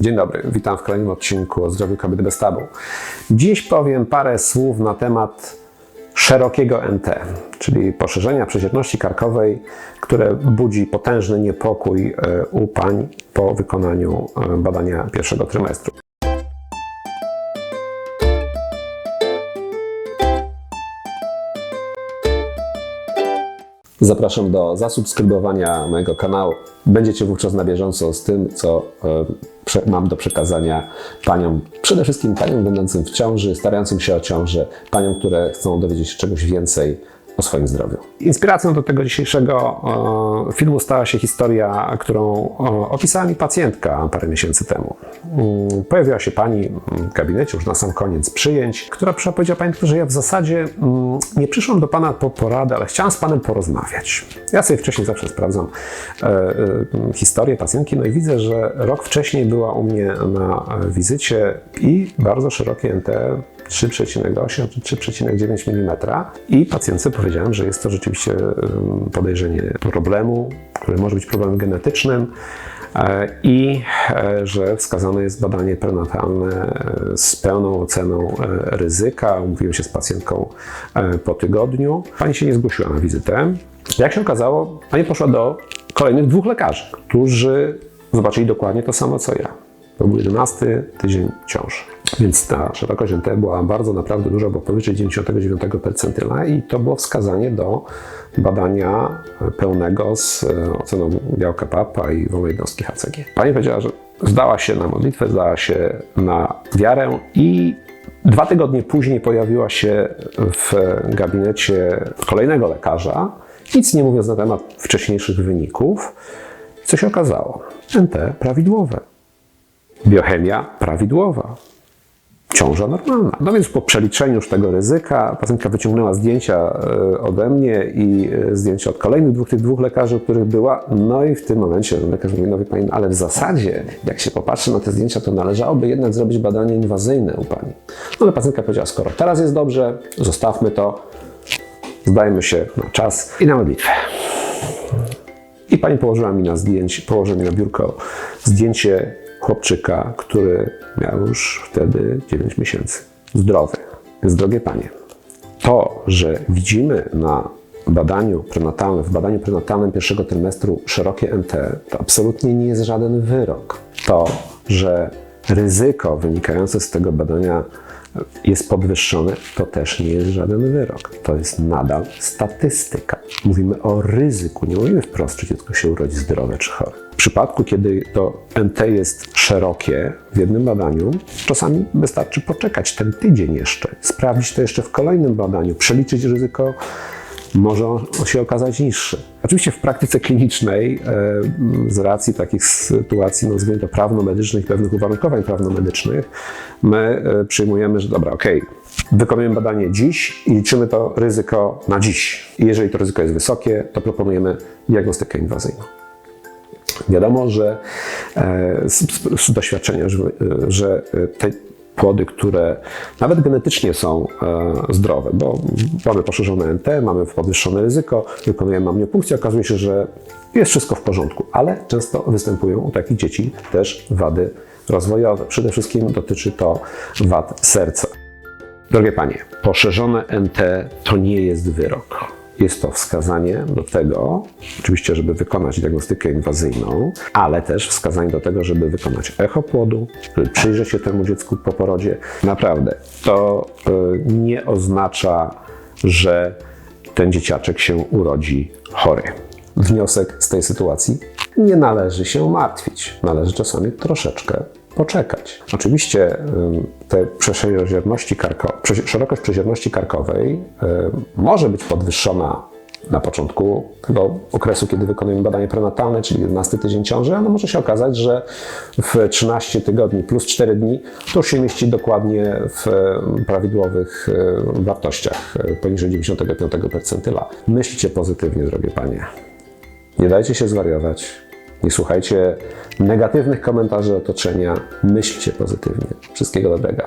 Dzień dobry, witam w kolejnym odcinku o zdrowiu kobiety bez tabu. Dziś powiem parę słów na temat szerokiego NT, czyli poszerzenia przezierności karkowej, które budzi potężny niepokój e, u pań po wykonaniu e, badania pierwszego trymestru. Zapraszam do zasubskrybowania mojego kanału. Będziecie wówczas na bieżąco z tym, co e, mam do przekazania paniom, przede wszystkim paniom będącym w ciąży, starającym się o ciążę, paniom, które chcą dowiedzieć się czegoś więcej o swoim zdrowiu. Inspiracją do tego dzisiejszego e, filmu stała się historia, którą e, opisała mi pacjentka parę miesięcy temu. Mm, Pojawiła się pani w gabinecie już na sam koniec przyjęć, która powiedziała pani, doktorze, ja w zasadzie mm, nie przyszłam do pana po poradę, ale chciałam z panem porozmawiać. Ja sobie wcześniej zawsze sprawdzam e, historię pacjentki, no i widzę, że rok wcześniej była u mnie na wizycie i bardzo szerokie NT 3,8 czy 3,9 mm i pacjentce powiedziałem, że jest to rzeczywiście podejrzenie problemu, który może być problemem genetycznym e, i e, że wskazane jest badanie prenatalne e, z pełną oceną ryzyka. Umówiłem się z pacjentką po tygodniu. Pani się nie zgłosiła na wizytę. Jak się okazało, pani poszła do kolejnych dwóch lekarzy, którzy zobaczyli dokładnie to samo co ja. To był 11 tydzień ciąży. Więc ta szerokość NT była bardzo naprawdę duża, bo powyżej 99 percentyla i to było wskazanie do badania pełnego z e, oceną białka papa i wolnej jednostki HCG. Pani powiedziała, że zdała się na modlitwę, zdała się na wiarę i dwa tygodnie później pojawiła się w gabinecie kolejnego lekarza, nic nie mówiąc na temat wcześniejszych wyników. Co się okazało? NT prawidłowe. Biochemia prawidłowa. Ciąża normalna. No więc po przeliczeniu już tego ryzyka pacjentka wyciągnęła zdjęcia e, ode mnie i e, zdjęcia od kolejnych dwóch, tych dwóch lekarzy, u których była. No i w tym momencie lekarz mówi, no wie pani, ale w zasadzie jak się popatrzy na te zdjęcia, to należałoby jednak zrobić badanie inwazyjne u pani. No ale pacjentka powiedziała, skoro teraz jest dobrze, zostawmy to, zdajmy się na czas i na modlitwę. I pani położyła mi na zdjęcie, położyła mi na biurko zdjęcie chłopczyka, który miał już wtedy 9 miesięcy. Zdrowy. Więc drogie panie, to, że widzimy na badaniu prenatalnym, w badaniu prenatalnym pierwszego trymestru szerokie NT, to absolutnie nie jest żaden wyrok. To, że ryzyko wynikające z tego badania jest podwyższone, to też nie jest żaden wyrok. To jest nadal statystyka. Mówimy o ryzyku, nie mówimy wprost, czy dziecko się urodzi zdrowe czy chore. W przypadku, kiedy to NT jest szerokie w jednym badaniu, czasami wystarczy poczekać ten tydzień jeszcze, sprawdzić to jeszcze w kolejnym badaniu, przeliczyć ryzyko może się okazać niższy. Oczywiście w praktyce klinicznej, e, z racji takich sytuacji, no, nazwijmy to prawnomedycznych, pewnych uwarunkowań prawnomedycznych, my e, przyjmujemy, że dobra, okej, wykonujemy badanie dziś i liczymy to ryzyko na dziś. I jeżeli to ryzyko jest wysokie, to proponujemy diagnostykę inwazyjną. Wiadomo, że e, z, doświadczenia, że te płody, które nawet genetycznie są e, zdrowe, bo mamy poszerzone NT, mamy podwyższone ryzyko, wykonujemy amniopunkcję, okazuje się, że jest wszystko w porządku, ale często występują u takich dzieci też wady rozwojowe. Przede wszystkim dotyczy to wad serca. Drogie panie, poszerzone NT to nie jest wyrok. Jest to wskazanie do tego, oczywiście, żeby wykonać diagnostykę inwazyjną, ale też wskazanie do tego, żeby wykonać echo płodu, żeby przyjrzeć się temu dziecku po porodzie. Naprawdę, to y, nie oznacza, że ten dzieciaczek się urodzi chory. Wniosek z tej sytuacji: nie należy się martwić. Należy czasami troszeczkę poczekać. Oczywiście ym, te karko, szerokość przezierności karkowej ym, może być podwyższona na początku tego okresu, kiedy wykonujemy badanie prenatalne, czyli 11 tydzień ciąży, ale może się okazać, że w 13 tygodni plus 4 dni to już się mieści dokładnie w em, prawidłowych wartościach poniżej 95 percentyla. Myślcie pozytywnie, drogie panie. Nie dajcie się zwariować. Nie słuchajcie negatywnych komentarzy otoczenia. Myślcie pozytywnie. Wszystkiego dobrego.